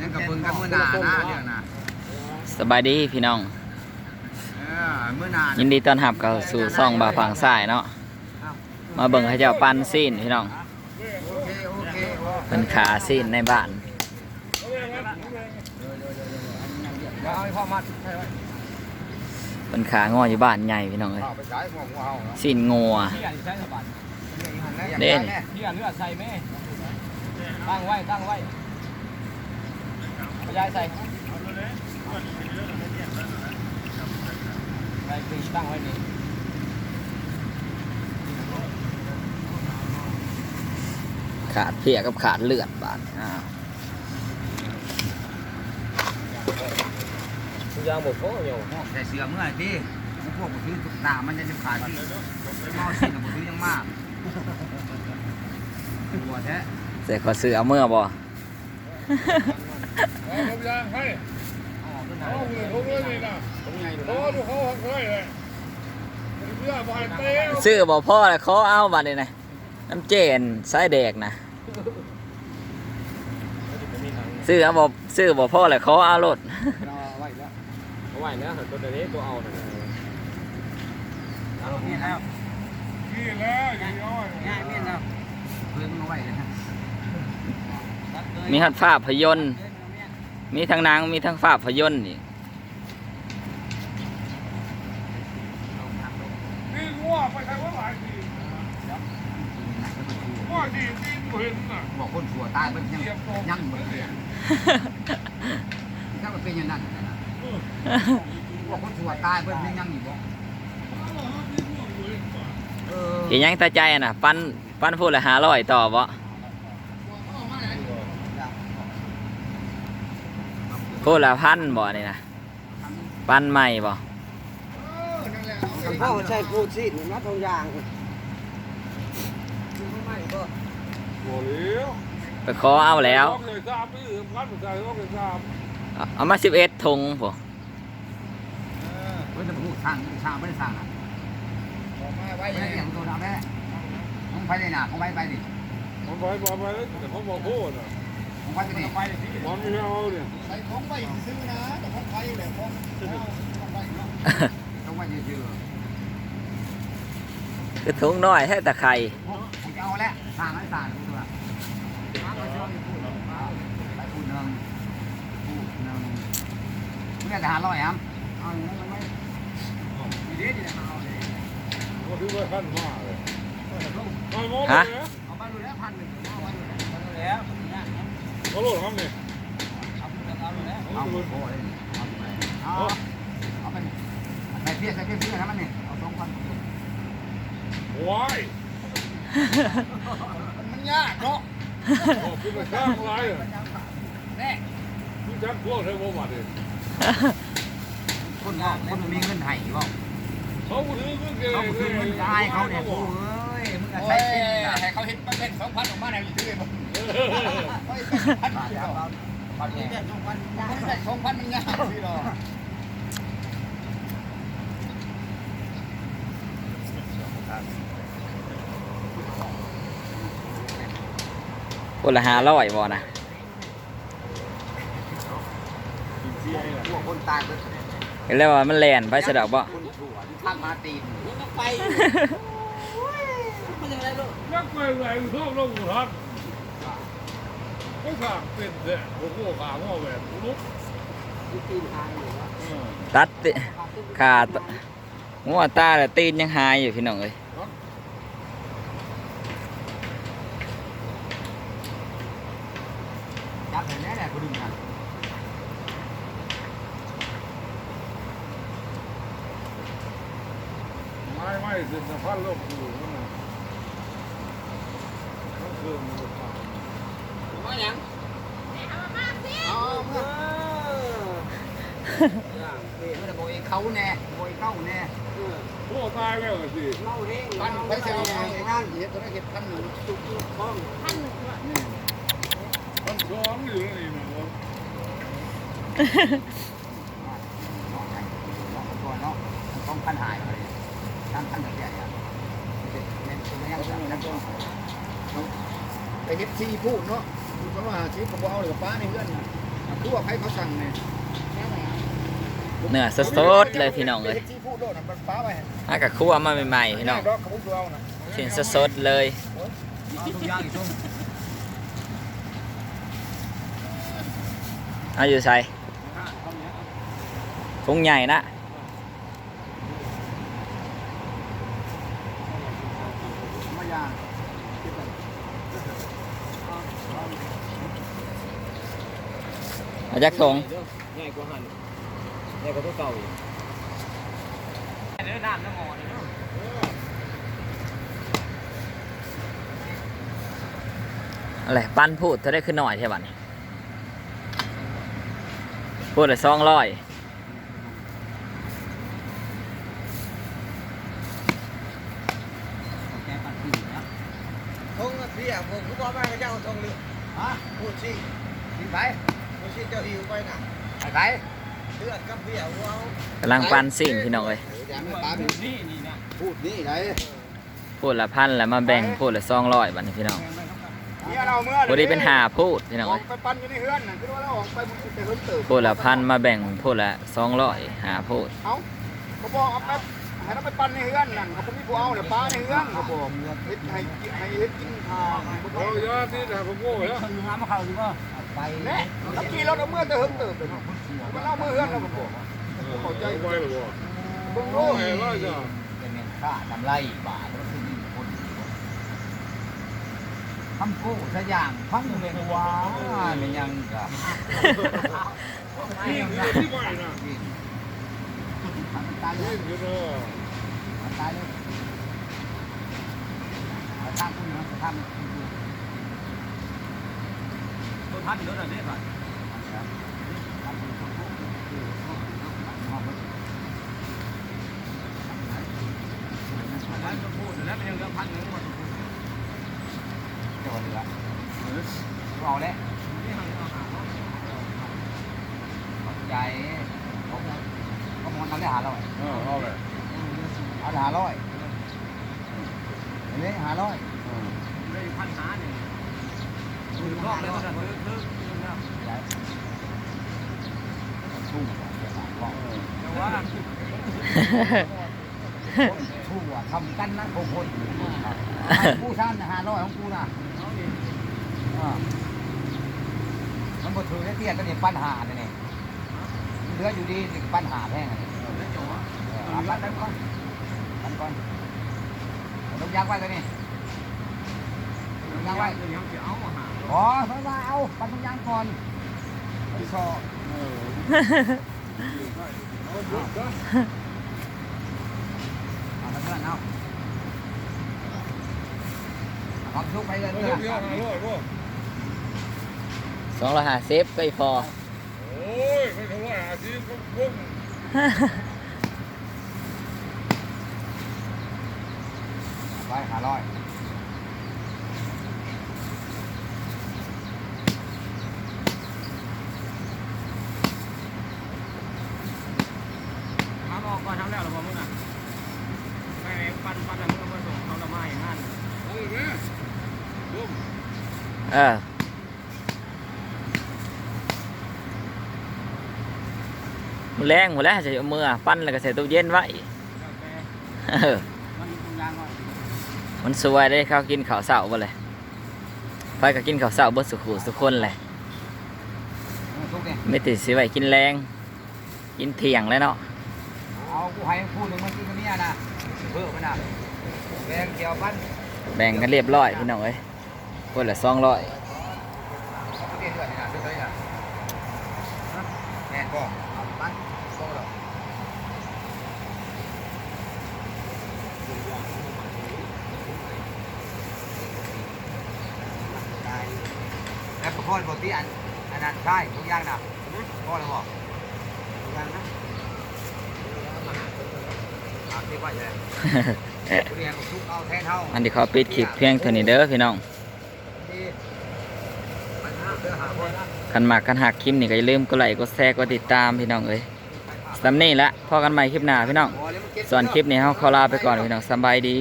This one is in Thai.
ยังกับเบิ่งกันมื้อหน้าน้าเรื่องน่ะสบายดีพี่น้อง เออมื้อหน้ายินดีต้อนรับเข้าสู่ซ่องบาฝั่งซ้ายเนาะมาเบิ่งให้เจ้าปั้นซีนพี่น้องโอเคโอเคเป็นขาซีนในบ้านเอาให้พ่อมัดให้ไว้เป็นขางออยู่บ้านใหญ่พี่น้องเอ้ยเอาไปใช้หัวหัวเอาเนาะซีนงัวพี่อ่านใช้สบัดเด่นพี่อ่านเลือดใส่แม่ตั้งไว้ตั้งไว้ พยายใส่ใส่ปีตั้งไว้นี่ขาดเพียกับขาดเลือดบาดอ้าวทุกอย่างหมดก็อยู่ใส่เสื้อเมื่อที่พวกบ่ถือทุกหน้ามันจะจะขาดที่เมาสิ้นบ่ถือยังมากหัวแท้เสียขอซื้อเอาเมื่อบ่เอา ผมยางให้เอาเลยผมเลยนี่นะโอ้ดูเขาหักเลยเลยเพื่อบานเต้ซื้อบ่พ่อเลยขอเอาบัดนี้นะน้ำเจนสายแดกนะซื้อเอาบ่ซื้อบ่พ่อเลยขอเอารถเอาไว้แล้วเอาไว้นะตัวนี้ตัวเอาน่ะเอานี่แล้วนี่แล้วอย่างน้อยง่ายนี่แล้วเพิ่งเอาไว้เลยนะมีทั้งภาพยนตร์ มีทั้งหนางมีทั้งภาพยนตร์นี่นี่งัวไปใช้ว่าหลายทีงัวดีตีนเห็นน่ะบอกคนสัวตายมันยังเทียบตรงยังบ่เสียถ้ามันเป็นอย่างนั้นนะบอกคนสัวตายเพิ่นยังยังอยู่บ่เออกี่ยังตาใจอะน่ะ ปั้นปั้นพูดละหาร้อยต่อบ่ พูดละพันบ่นี่นะปั้นใหม่บ่พ่อใช้พูดสินะทงยางโอ้เลี้ยวไปขอเอาแล้วเลยทราบนี่พันใจก็เลยทราบเอาเอามาสิบเอ็ดทงผมเพิ่นจะพูดทางทางไม่ได้ทางอะไว้ไม่ได้อย่างตัวเราแม่ของไปเลยนะของไปไปดิผมไปบอกไปแล้วแต่เขาบอกโคตรอะ ของไปไปดิมันไม่เอาเนี่ยใส่ของไปซื้อนะแต่ของไปเลยของของไปเนาะต้องไปเยอะคือทุงน้อยแท้ตะไคร่ๆผมจะเอาแล้วทางให้ทางดูว่าไปพูดหนึ่งพูดหนึ่งเรียกทหารร้อยครับเอาอย่างนั้นไม่ดีดีนะเอาเลยก็ถือว่าขั้นมากเลยไม่มองฮะเลยนะเอาไปดูแล้วพันหนึ่งเอาไว้ดูแล้ว แล้วเขาโหลดครับเนี่ยเอาแล้วเอาโอ้ยเอาไปเอาเอาไปใส่เพี้ยใส่เพี้ยเพี้ยนะมันนี่เอาสองพันว้ายมันยากเนาะโอ้คุณไปข้างไรอะคุณจักพวกเธอบ่มาดิคนก็คนมีเงินไห้บ่เขาถือเงินเกเขาคือเงินกายเขาเนี่ยโอ้ยมึงก็ใช้เป็นนะให้เขาเห็นเป็นสองพันออกมาในอมันพันที่เราพันนี้ได้สองพัน ได้สองพันมันยากที่เราพูดละหาร้อยบ่นะพวกคนตายเป็นเห็นแล้วว่ามันแลนไปสะดอกบ่คนชั่วที่ข้ามมาตีนไปนักเป็นไรชอบลงทั นก็ขางเป็นแท้ผมก็ขางว่าแบบลุกตีนทางอยู่ว่าตัดติขาดหัวตาและตีนยังหายอยู่พี่น้องเอ้ยจับเห็นแน่แหละคนดึงกันไม่ไม่สิสะพันโลกอยู่นั่นน่ะนั่นคือ มันจะขาดว่าอย่างเอาเมื่อเฮ้ยมันจะโบยเขาแน่โบยเข้าแน่พวกตายแล้วสิเล่าเร่งพันไปใช้งานเห็ดตัวเห็ดพันหนึ่งตุกตุกห้องมันซ้อมอยู่นี่นะวะน้องไงน้องตัวน้องต้องพันหายไปตั้งพันแบบใหญ่อะเน้นตัวยังสั่งนั่นตัวไปเห็ดซีพูดเนาะ พูดว่าชีวิตผมเอาเลยกับป้าในเพื่อนเอทั่วให้เขาสั่งเนี่ยเนื้อสดๆเลยพี่น้องเอ้ยซีฟู้ดโดดน่ะมันฟ้าไว้อากะคั่วมาใหม่ๆพี่น้องดอกเขาบุกเอาน่ะชิ้นสดๆเลยเอาทุกอย่างอีกช่วงเอาอยู่ใส่ถุงใหญ่นะ มายาง เอาจักถุงใหญ่กว่าหันใหญ่กว่าตัวเก่าอีกเนื้อน้ำน้ำหมอนี่เนาะอะไรปั้นพูดเธอได้ขึ้นหน่อยใช่ป่ะนี่พูดเลยสองร้อยแกปัดที่นะทงเสียผมก็บอกว่าให้เจ้าทงนี่ฮะพูดสิกินไป พูดสิเจ้าหิวไปน่ะไปไปเลือดกับเบี้ยวเอากำลังปั้นสิ่งพี่น้องเอ้ยอย่ามาตามนี่นี่นะพูดนี่ไหนพูดละพันแล้วมาแบ่งพูดละสองร้อยบัดนี้พี่น้องเนี่ยเราเมื่อพูดนี้เป็นหาพูดพี่น้องออเอ้กยไปปั่นอยู่ในเฮือนน่ะคือว่าเราออกไปมันจะเฮิรนตื่นพูดละพันมาแบ่งพูดละสองร้อยหาพูดเอ้าเขาบอกเอาไปให้เราไปปั่นในเฮือนนั่นเขาไม่ผู้เอาเดี๋ยวป้าในเฮือนเขาบอกเฮ็ดให้กินให้เฮ็ดกินทางเอายาที่แต่ผมโง่ไปแล้วชนน้ำมาเข้าดีป่ะ ไปแน่ถ้าขี่รถเอาเมื่อจะเฮิรนตื่นเลยมันเอาเมื่อเฮือนเราบอกเข้าใจไปหรือบ่บิ่งโอ้โลกยว่าจะเป็นเงินค่าทำไรบาทแล้วคือมีคนทำกู้สักอย่างพังเลยว้าไม่ยังกะนี่ที่ใหม่นะตายเลนี่ยคือเนาะตายเลยทำคุณนะทำตัว ท่านเนื้ออะไรบ้างท่านจะพูดแล้วเป็นยังเรื่องพันหนึ่งวันเดี๋ยวเหลือเอาแล้วนี่หันเอาหาเนาะใจก็มองทำได้หาร้อยเออเอาเลยเอาหาร้อยนี่หาร้อยเลยพันหาเนี่ยดูร อบเลยว่าจะซื้อซื้อนะสู้แต่ว่าสู้ทำกันนะโคคนผู้ชานหาร้อยของกูนะมันบ่ถือได้เตี้ยตัวนี้ปัญหาเนี่ยนี่เหลืออยู่ดีปัญหาแพงอันนี้แล้วจบอะเอาปันไปก่อนปันก่อนต้องยางไว้ตัวนี้ยังไงเดี๋ยว จะเอามาหาอ๋อไฟว่าเอาปันต้องยางก่อนไปซอเออเอาบุกนะเอาไปเพื่อนเอาเอาทุกไปเลยเอาเพื่อนเดียวหาร้อยบ่สองร้อยห้าสิบก็อีพอ โอ้ยไม่เท่าไหร่อาชีพก็พุ่งไปหาร้อย ทำออกก่อนทำแล้วหรือเปล่ามึงอะไม่ปันปันแล้วมึงก็มาส่งเขาละไม้งาน เอาเลยแม่บุ้ม เออมือแรงหมดแล้วจะเอามือปั้นแล้วก็ใส่ตู้เย็นไว้แล้วแต่เออมันมียางก่อนมันสวยได้เขากินข้าวเสาบ่เลยไปก็กินข้าวเสาเบิดสุขุสุกคนเลยทุกเนี่ยไม่ติดสิไว้กินแรงกินเที่ยงแล้วเนาะเอากูให้พูดหนึ่งเมื่อกี้ตัวเนี้ยนะเพิ่มมันนะแกงเกี่ยวปั้นแบ่งกันเรียบร้อยพี่น้องเอ้ย คนละสองร้อยเอาไปเรียนด้วยนี่นะด้วยด้วยนะฮะแน่นก็เอาปั้นโซ่หรอกได้แล้วพ่อบอกที่อันอันนั้นใช่ทุกอย่างนะพ่อเลยบอกทุกอย่างนะอันที่เขาปิดคลิปเพียงเท่านี้เด้อพี่น้อง คันหมักคันหักคลิปนี่ก็อย่าลืมกดไลค์กดแชร์กดติดตามพี่น้องเอ้ยสำนี่ละพอกันใหม่คลิปหน้าพี่น้องส่วนคลิปนี้เขาขอลาไปก่อนพี่น้องสบายดี